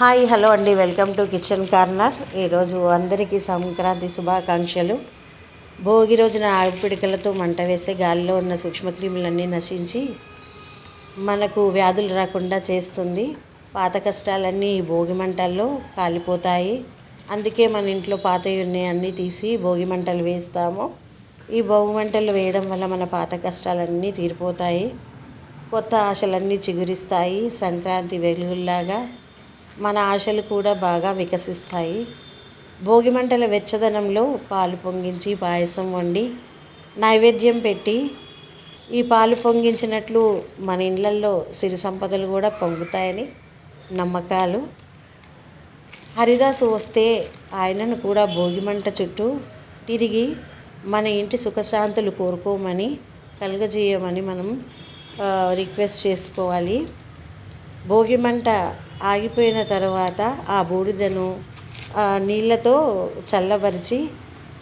Hi hello అండి. Welcome to kitchen corner. ఈరోజు అందరికీ సంక్రాంతి శుభాకాంక్షలు. భోగి రోజున ఆవిపిడికలతో మంట వేస్తే గాలిలో ఉన్న సూక్ష్మక్రిములన్నీ నశించి మనకు వ్యాధులు రాకుండా చేస్తుంది. పాత కష్టాలన్నీ ఈ భోగి మంటల్లో కాలిపోతాయి. అందుకే మన ఇంట్లో పాతవి ఉన్నాయన్నీ తీసి భోగి మంటలు వేస్తాము. ఈ భోగి మంటలు వేయడం వల్ల మన పాత కష్టాలన్నీ తీరిపోతాయి. కొత్త ఆశలన్నీ చిగురిస్తాయి. సంక్రాంతి వెలుగుల్లాగా మన ఆశలు కూడా బాగా వికసిస్తాయి. భోగిమంటల వెచ్చదనంలో పాలు పొంగించి పాయసం వండి నైవేద్యం పెట్టి ఈ పాలు పొంగించినట్లు మన ఇళ్ళల్లో సిరి సంపదలు కూడా పొంగుతాయని నమ్మకాలు. హరిదాసు వస్తే ఆయనను కూడా భోగిమంట చుట్టూ తిరిగి మన ఇంటి సుఖశాంతులు కోరుకోమని కలుగజేయమని మనం రిక్వెస్ట్ చేసుకోవాలి. భోగి మంట ఆగిపోయిన తర్వాత ఆ బూడిదను ఆ, నీళ్ళతో చల్లబరిచి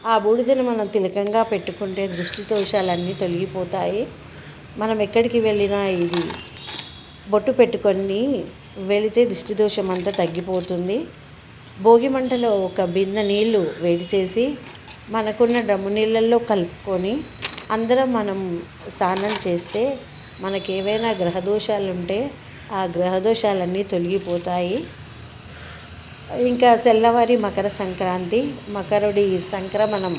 ఆ బూడిదను మనం తిలకంగా పెట్టుకుంటే దృష్టి దోషాలన్నీ తొలగిపోతాయి. మనం ఎక్కడికి వెళ్ళినా ఇది బొట్టు పెట్టుకొని వెళితే దిష్టి దోషం అంతా తగ్గిపోతుంది. భోగి మంటలో ఒక బిందె నీళ్ళు వేడి చేసి మనకున్న డ్రమ్ము నీళ్ళల్లో కలుపుకొని అందరం మనం స్నానం చేస్తే మనకి ఏవైనా గ్రహదోషాలు ఉంటే ఆ గ్రహదోషాలన్నీ తొలగిపోతాయి. ఇంకా తెల్లవారి మకర సంక్రాంతి. మకరుడి సంక్రమణం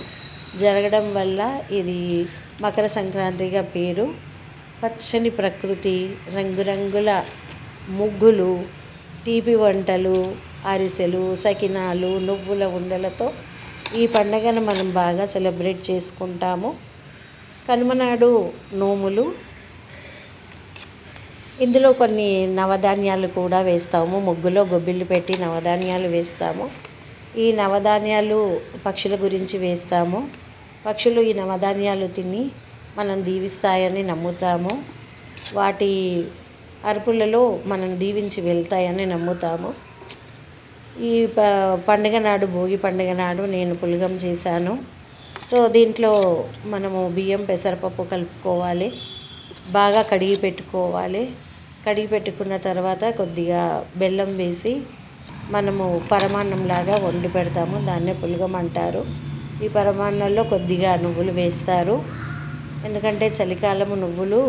జరగడం వల్ల ఇది మకర సంక్రాంతిగా పేరు. పచ్చని ప్రకృతి రంగురంగుల ముగ్గులు తీపి వంటలు అరిసెలు సకినాలు నువ్వుల ఉండలతో ఈ పండగను మనం బాగా సెలబ్రేట్ చేసుకుంటాము. కనుమనాడు నోములు ఇందులో కొన్ని నవధాన్యాలు కూడా వేస్తాము. ముగ్గులో గొబ్బిళ్ళు పెట్టి నవధాన్యాలు వేస్తాము. ఈ నవధాన్యాలు పక్షుల గురించి వేస్తాము. పక్షులు ఈ నవధాన్యాలు తిని మనం దీవిస్తాయని నమ్ముతాము. వాటి అరుపులలో మనం దీవించి వెళ్తాయని నమ్ముతాము. ఈ ప పండుగ నాడు భోగి పండుగ నాడు నేను పులగం చేశాను. సో దీంట్లో మనము బియ్యం పెసరపప్పు కలుపుకోవాలి. బాగా కడిగి పెట్టుకోవాలి. కడిగి పెట్టుకున్న తర్వాత కొద్దిగా బెల్లం వేసి మనము పరమాన్నంలాగా వండి పెడతాము. దాన్నే పులగం అంటారు. ఈ పరమాన్నంలో కొద్దిగా నువ్వులు వేస్తారు. ఎందుకంటే చలికాలము నువ్వులు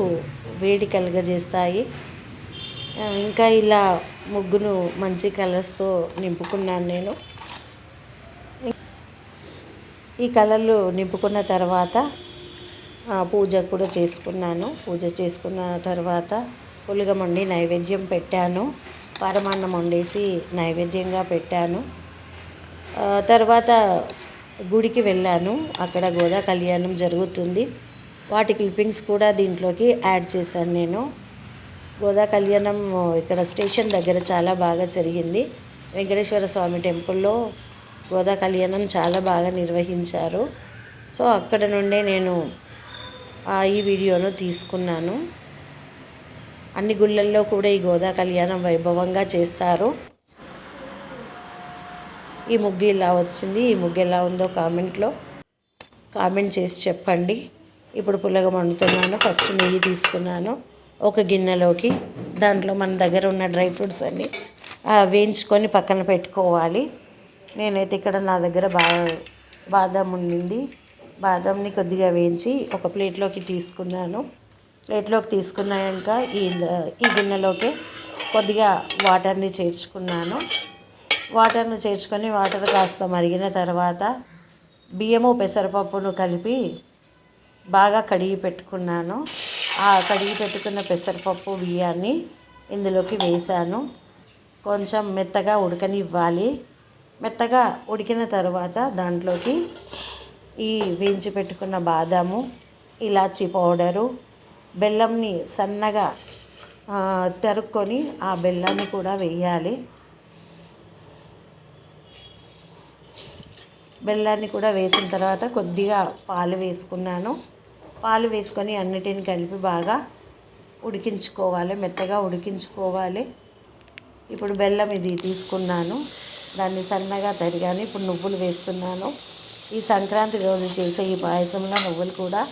వేడి కలుగజేస్తాయి. ఇంకా ఇలా ముగ్గును మంచి కలర్స్తో నింపుకున్నాను నేను. ఈ కలర్లు నింపుకున్న తర్వాత పూజ కూడా చేసుకున్నాను. పూజ చేసుకున్న తర్వాత పులుగం వండి నైవేద్యం పెట్టాను. పరమాన్నం వండేసి నైవేద్యంగా పెట్టాను. తర్వాత గుడికి వెళ్ళాను. అక్కడ గోదా కళ్యాణం జరుగుతుంది. వాటి క్లిప్పింగ్స్ కూడా దీంట్లోకి యాడ్ చేశాను నేను. గోదా కళ్యాణం ఇక్కడ స్టేషన్ దగ్గర చాలా బాగా జరిగింది. వెంకటేశ్వర స్వామి టెంపుల్లో గోదా కళ్యాణం చాలా బాగా నిర్వహించారు. సో అక్కడ నుండే నేను ఆ, ఈ వీడియోను తీసుకున్నాను. అన్ని గుళ్ళల్లో కూడా ఈ గోదా కళ్యాణం వైభవంగా చేస్తారు. ఈ ముగ్గు ఇలా వచ్చింది. ఈ ముగ్గు ఎలా ఉందో కామెంట్లో కామెంట్ చేసి చెప్పండి. ఇప్పుడు పుల్లగం వండుతున్నాను ఫస్ట్ నెయ్యి తీసుకున్నాను. ఒక గిన్నెలోకి దాంట్లో మన దగ్గర ఉన్న డ్రై ఫ్రూట్స్ అన్ని వేయించుకొని పక్కన పెట్టుకోవాలి. నేనైతే ఇక్కడ నా దగ్గర బా బాదం ఉండింది. బాదంని కొద్దిగా వేయించి ఒక ప్లేట్లోకి తీసుకున్నాను. ప్లేట్లోకి తీసుకున్నాక ఈ ఈ గిన్నెలోకి కొద్దిగా వాటర్ని చేర్చుకున్నాను. వాటర్ను చేర్చుకొని వాటర్ కాస్త మరిగిన తర్వాత బియ్యము పెసరపప్పును కలిపి బాగా కడిగి పెట్టుకున్నాను. ఆ కడిగి పెట్టుకున్న పెసరపప్పు బియ్యాన్ని ఇందులోకి వేసాను కొంచెం మెత్తగా ఉడకనివ్వాలి. మెత్తగా ఉడికిన తర్వాత దాంట్లోకి ఈ వేయించి పెట్టుకున్న బాదాము ఇలాచీ పౌడరు బెల్లంని సన్నగా తరుక్కొని ఆ బెల్లాన్ని కూడా వేయాలి. బెల్లాన్ని కూడా వేసిన తర్వాత కొద్దిగా పాలు వేసుకున్నాను. పాలు వేసుకొని అన్నిటిని కలిపి బాగా ఉడికించుకోవాలి మెత్తగా ఉడికించుకోవాలి. ఇప్పుడు బెల్లం ఇది తీసుకున్నాను. దాన్ని సన్నగా తరిగాను. ఇప్పుడు నువ్వులు వేస్తున్నాను. ఈ సంక్రాంతి రోజు చేసే ఈ పాయసంలో నువ్వులు కూడా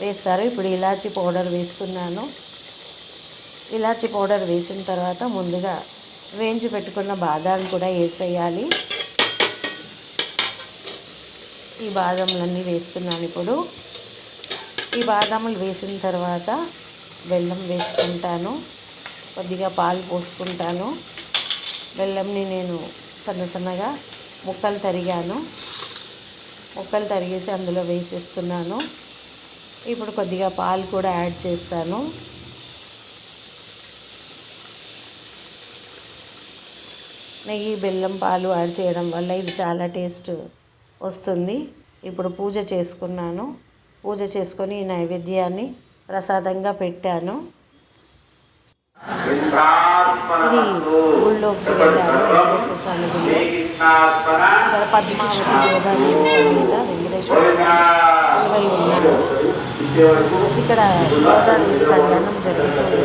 వేస్తారు. ఇప్పుడు ఇలాచీ పౌడర్ వేస్తున్నాను. ఇలాచీ పౌడర్ వేసిన తర్వాత ముందుగా వేయించి పెట్టుకున్న బాదాం కూడా వేసేయాలి. ఈ బాదంలన్నీ వేస్తున్నాను ఇప్పుడు. ఈ బాదాములు వేసిన తర్వాత బెల్లం వేసుకుంటాను. కొద్దిగా పాలు పోసుకుంటాను. బెల్లంని నేను సన్న సన్నగా ముక్కలు తరిగాను. ముక్కలు తరిగేసి అందులో వేసేస్తున్నాను. ఇప్పుడు కొద్దిగా పాలు కూడా యాడ్ చేస్తాను. నెయ్యి బెల్లం పాలు యాడ్ చేయడం వల్ల ఇది చాలా టేస్ట్ వస్తుంది. ఇప్పుడు పూజ చేసుకున్నాను. పూజ చేసుకొని ఈ నైవేద్యాన్ని ప్రసాదంగా పెట్టాను. ఇది ఊళ్ళో వెంకటేశ్వర స్వామి గుళ్ళో. ఇక్కడ పద్మావతి గోదాదేవి సమేత వెంకటేశ్వర స్వామి కొలువై ఉన్నారు. ఇక్కడ గోదాదేవి కళ్యాణం జరుగుతుంది.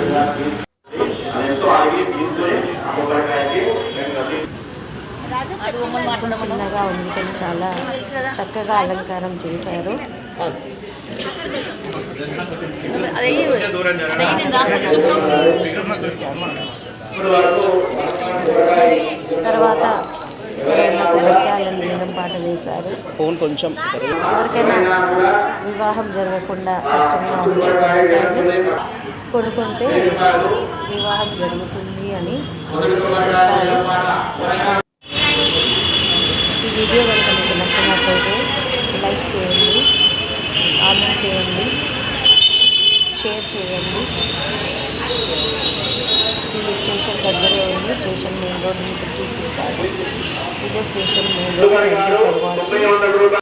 చిన్నగా ఉంది కానీ చాలా చక్కగా అలంకారం చేశారు. తర్వాత నీలం పాట వేశారు. ఫోన్ కొంచెం ఎవరికైనా వివాహం జరగకుండా కష్టంగా ఉండే కొనుక్కుంటే వివాహం జరుగుతుంది అని చెప్పారు. ఈ వీడియో కనుక మీకు నచ్చినట్లయితే కామెంట్ చేయండి. షేర్ చేయండి. ఇది స్టేషన్ దగ్గరే ఉంది. స్టేషన్ మెయిన్ రోడ్ ఇప్పుడు చూపిస్తారు ఇదే station main road. Thank you for watching